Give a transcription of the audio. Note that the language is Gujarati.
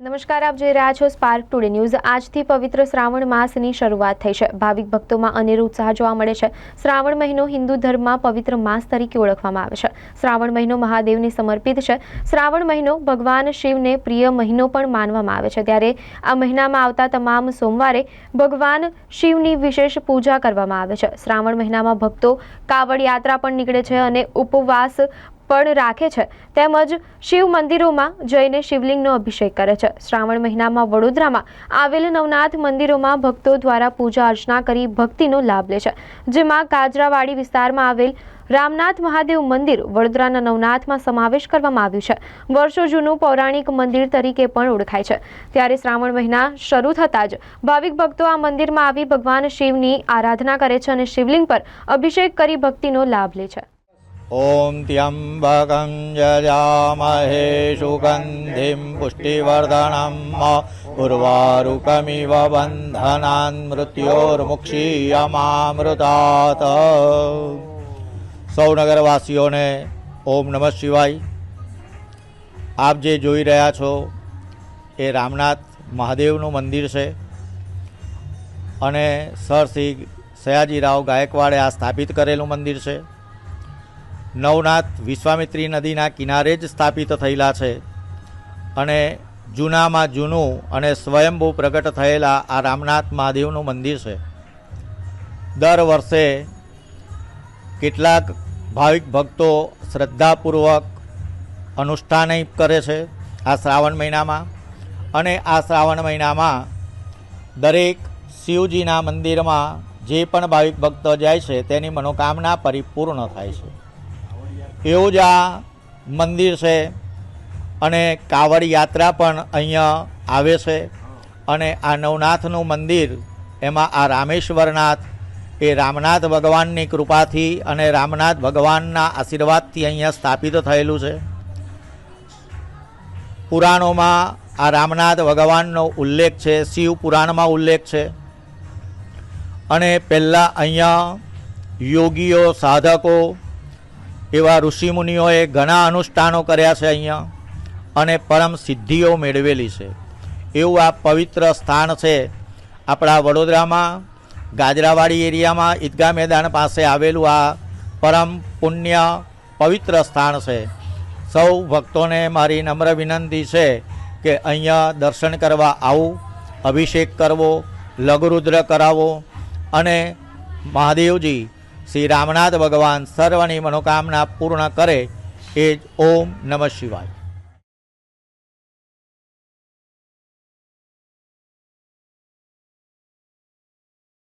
નમસ્કાર, આપ જોઈ રહ્યા છો સ્પાર્ક ટુડે ન્યૂઝ આજથી પવિત્ર શ્રાવણ માસની શરૂઆત થઈ છે. ભાવિક ભક્તોમાં અનેરો ઉત્સાહ જોવા મળે છે. શ્રાવણ મહિનો હિન્દુ ધર્મમાં પવિત્ર માસ તરીકે ઓળખવામાં આવે છે. શ્રાવણ મહિનો મહાદેવને સમર્પિત છે. શ્રાવણ મહિનો ભગવાન શિવને પ્રિય મહિનો પણ માનવામાં આવે છે. ત્યારે આ મહિનામાં આવતા તમામ સોમવારે ભગવાન શિવની વિશેષ પૂજા કરવામાં આવે છે. શ્રાવણ મહિનામાં ભક્તો કાવડ યાત્રા પણ નીકળે છે અને ઉપવાસ પણ રાખે છે તેમજ શિવ મંદિરોમાં જઈને શિવલિંગનો અભિષેક કરે છે. શ્રાવણ મહિનામાં વડોદરામાં આવેલ નવનાથ મંદિરોમાં ભક્તો દ્વારા પૂજા અર્ચના કરી ભક્તિનો લાભ લે છે. જેમાં કાજરાવાડી વિસ્તારમાં આવેલ રામનાથ મહાદેવ મંદિર વડોદરાના નવનાથમાં સમાવેશ કરવામાં આવ્યું છે. વર્ષો જૂનું પૌરાણિક મંદિર તરીકે પણ ઓળખાય છે. ત્યારે શ્રાવણ મહિના શરૂ થતાં જ ભાવિક ભક્તો આ મંદિરમાં આવી ભગવાન શિવની આરાધના કરે છે અને શિવલિંગ પર અભિષેક કરી ભક્તિનો લાભ લે છે. ॐ त्र्यम्बकं यजामहे सुगन्धिं पुष्टिवर्धनं उर्वारुकमिव बन्धनान् मृत्योर्मुक्षीयमामृतात् સૌ નગરવાસીઓને ઓમ નમઃ શિવાય આપ જે જોઈ રહ્યા છો એ રામનાથ મહાદેવનું મંદિર છે અને સર શ્રી સયાજીરાવ ગાયકવાડે આ સ્થાપિત કરેલું મંદિર છે નવનાથ વિશ્વામિત્રી નદીના કિનારે જ સ્થાપિત થયેલા છે અને જૂનામાં જૂનું અને સ્વયંભૂ પ્રગટ થયેલા આ રામનાથ મહાદેવનું મંદિર છે. દર વર્ષે કેટલાક ભાવિક ભક્તો શ્રદ્ધાપૂર્વક અનુષ્ઠાન કરે છે આ શ્રાવણ મહિનામાં અને આ શ્રાવણ મહિનામાં દરેક શિવજીના મંદિરમાં જે પણ ભાવિક ભક્તો જાય છે તેની મનોકામના પરિપૂર્ણ થાય છે. એવું જ આ મંદિર છે. અને કાવડ યાત્રા પણ અહીંયા આવે છે. અને આ નવનાથનું મંદિર, એમાં આ રામેશ્વરનાથ, એ રામનાથ ભગવાનની કૃપાથી અને રામનાથ ભગવાનના આશીર્વાદથી અહીંયા સ્થાપિત થયેલું છે. પુરાણોમાં આ રામનાથ ભગવાનનો ઉલ્લેખ છે, શિવ પુરાણમાં ઉલ્લેખ છે. અને પહેલાં અહીંયા યોગીઓ, સાધકો એવા ઋષિમુનિઓએ ઘણા અનુષ્ઠાનો કર્યા છે અહીંયા અને પરમ સિદ્ધિઓ મેળવેલી છે. એવું આ પવિત્ર સ્થાન છે. આપણા વડોદરામાં, ગાજરાવાડી એરિયામાં ઈદગાહ મેદાન પાસે આવેલું આ પરમ પુણ્ય પવિત્ર સ્થાન છે. સૌ ભક્તોને મારી નમ્ર વિનંતી છે કે અહીંયા દર્શન કરવા આવું, અભિષેક કરવો, લઘુરુદ્ર કરાવો અને મહાદેવજી શ્રી રામનાથ ભગવાન સર્વની મનોકામના પૂર્ણ કરે એ જ ઓમ નમઃ શિવાય.